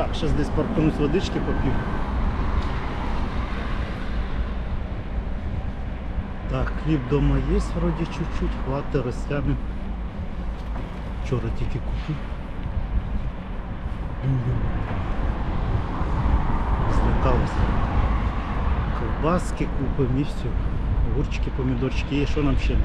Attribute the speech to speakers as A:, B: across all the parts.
A: Так, зараз десь парканусь водички поп'ю. Так, хліб вдома є, вроді чуть-чуть, хватить, розтягнем. Вчора тільки купив. Злякалися. Ковбаски купимо і все. Огурчики, помідорчики є, що нам ще треба?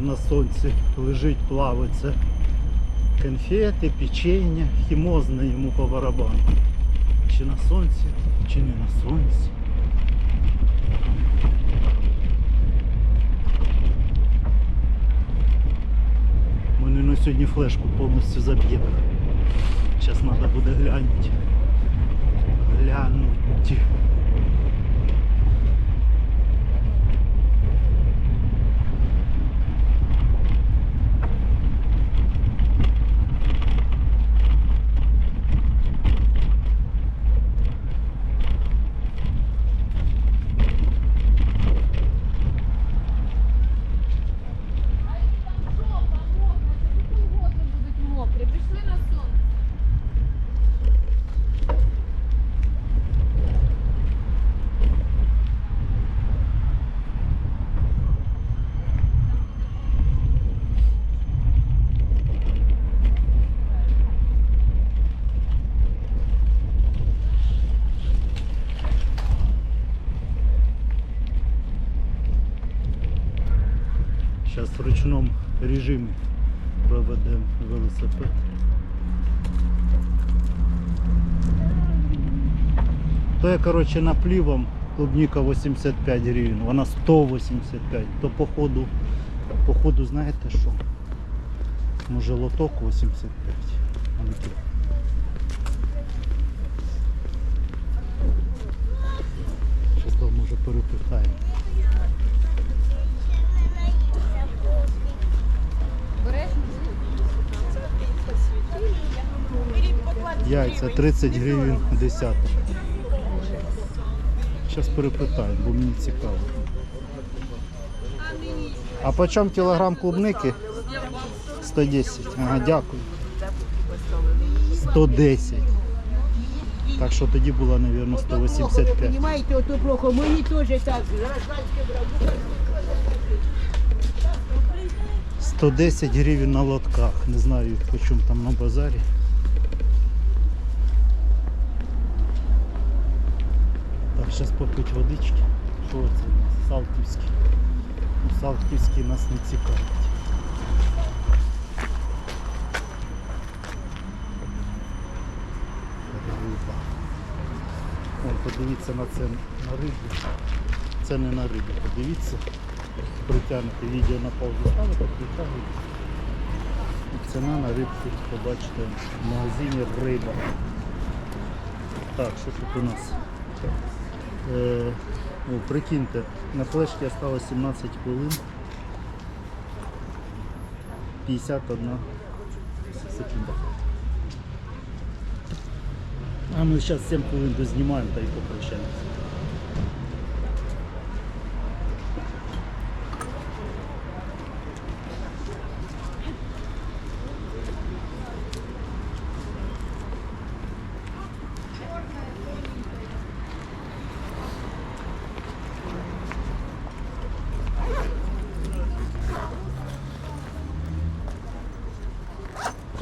A: На сонці лежить, плавиться. Конфети, печення, хімозне йому по барабану. Чи на сонці, чи не на сонці. Вони на сьогодні флешку повністю заб'ємо. Зараз треба буде глянути. Глянути.
B: будуть мокрі. Пішли на сон.
A: Зараз в ручному режимі проведемо велосипед. То я, коротше, наплівом клубніка 85 гривень, вона 185. То походу, походу, знаєте що? Може лоток 85. А не тут. Щас то може перепитаємо. Яйця 30 гривень десяток. Зараз перепитаю, бо мені цікаво. А по чому кілограм клубники? 110. Ага, дякую. 110. Так що тоді було, мабуть, 185.
C: Понимаете, ото плохо. Мені теж так.
A: 110 гривень на лотках. Не знаю, по чому там на базарі. Зараз попить водички. Що це у нас? Салтівський. Ну, Салтівський нас не цікавить. Риба. Вон, подивіться на це на рибу. Це не на рибу, подивіться притягнути відео на паузу ставити, притягуєте. І ціна на рибку побачите в магазині риба. Так, що тут у нас? Е, о, прикиньте, на флешці осталось 17 хвилин. 51 секунда. А ми зараз 7 хвилин дознімаємо та і попрощаємося.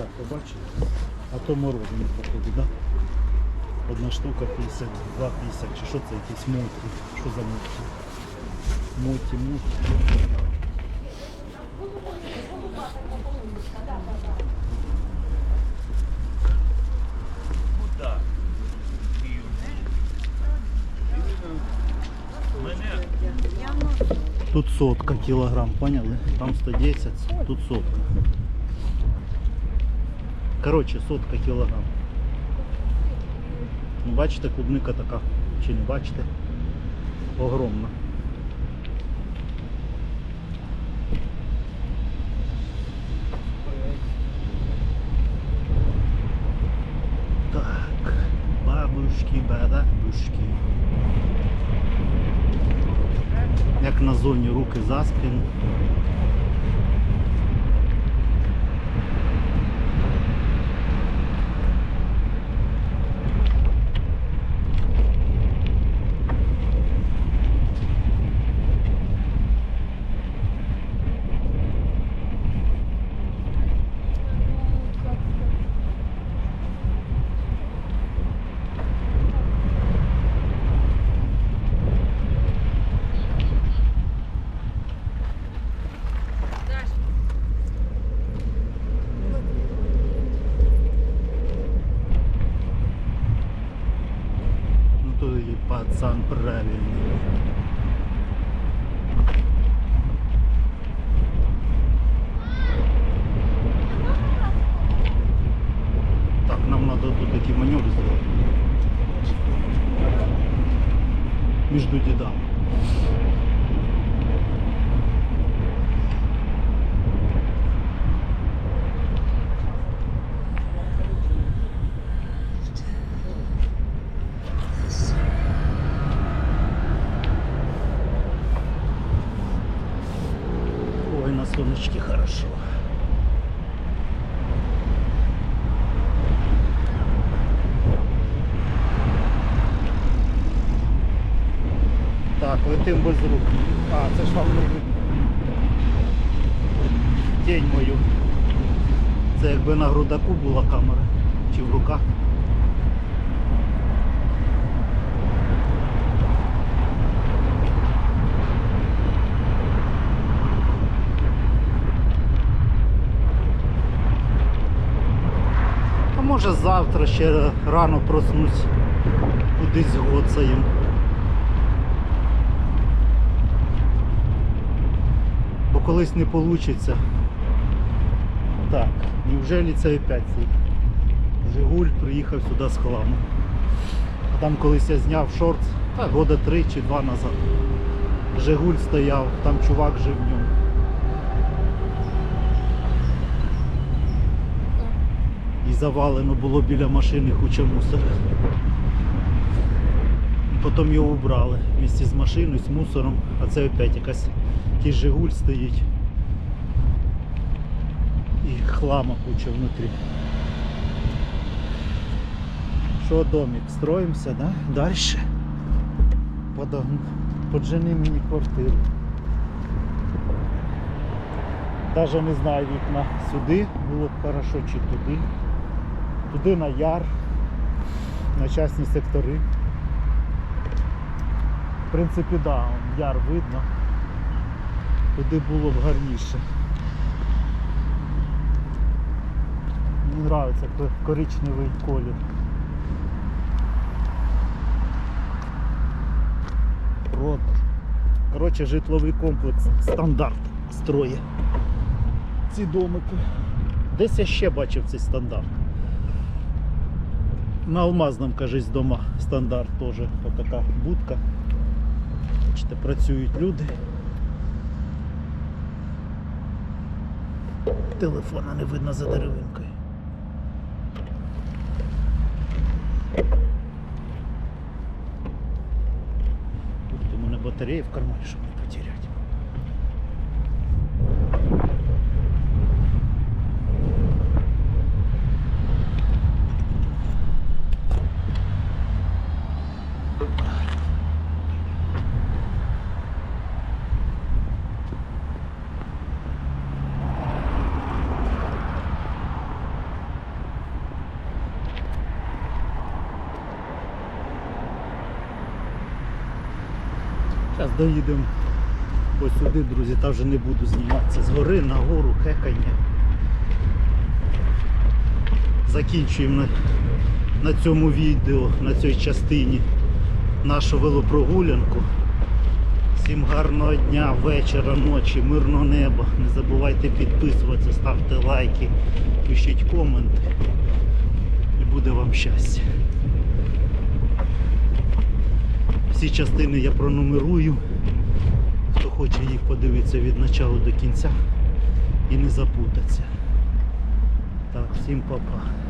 A: Побачили. А то морожене, походу, да? Одна штука 52, 50, чи що це якісь моті? Що за моті? Моті, моті. Тут сотка кілограм, поняли? Там 110, тут сотка. Коротше, сотка кілограм. Ну, Бачите, клубника така, чи не бачите? Огромна. Так, бабушки, барабушки. Як на зоні руки за спину. Между дедами. Ой, на солнышке хорошо. Летим без рук. А, це ж вам не видно. Мою. Це якби на грудаку була камера. Чи в руках. А може завтра ще рано проснусь. Кудись гоцаєм. Колись не вийде. Так, неужели це опять цей Жигуль приїхав сюди з хламу. А там колись я зняв шорт, так, года три чи два назад. Жигуль стояв, там чувак жив в ньому. І завалено було біля машини куча мусора. І Потім його убрали вместе з машиною, з мусором, а це опять якась якийсь Жигуль стоїть. І хлама куча внутрі. Що, домик, строїмося, да? Подогн... Поджени мені квартиру. Даже не знаю вікна сюди було б хорошо чи туди. Туди на яр, на частні сектори. В принципі, да, яр видно. Туди було б гарніше. Мені подобається коричневий колір. Продаж. Коротше, житловий комплекс стандарт строє. Ці домики. Десь я ще бачив цей стандарт. На Алмазному, кажись, дома стандарт теж отака будка. Бачите, працюють люди. Телефона не видно за деревинкою. Тут у мене батарея в кармані, щоб доїдемо ось сюди, друзі, та вже не буду зніматися. З гори на гору хекання. Закінчуємо на, на цьому відео, на цій частині нашу велопрогулянку. Всім гарного дня, вечора, ночі, мирного неба. Не забувайте підписуватися, ставте лайки, пишіть коменти. І буде вам щастя. Всі частини я пронумерую. Хто хоче їх подивитися від початку до кінця і не запутатися. Так, всім па-па.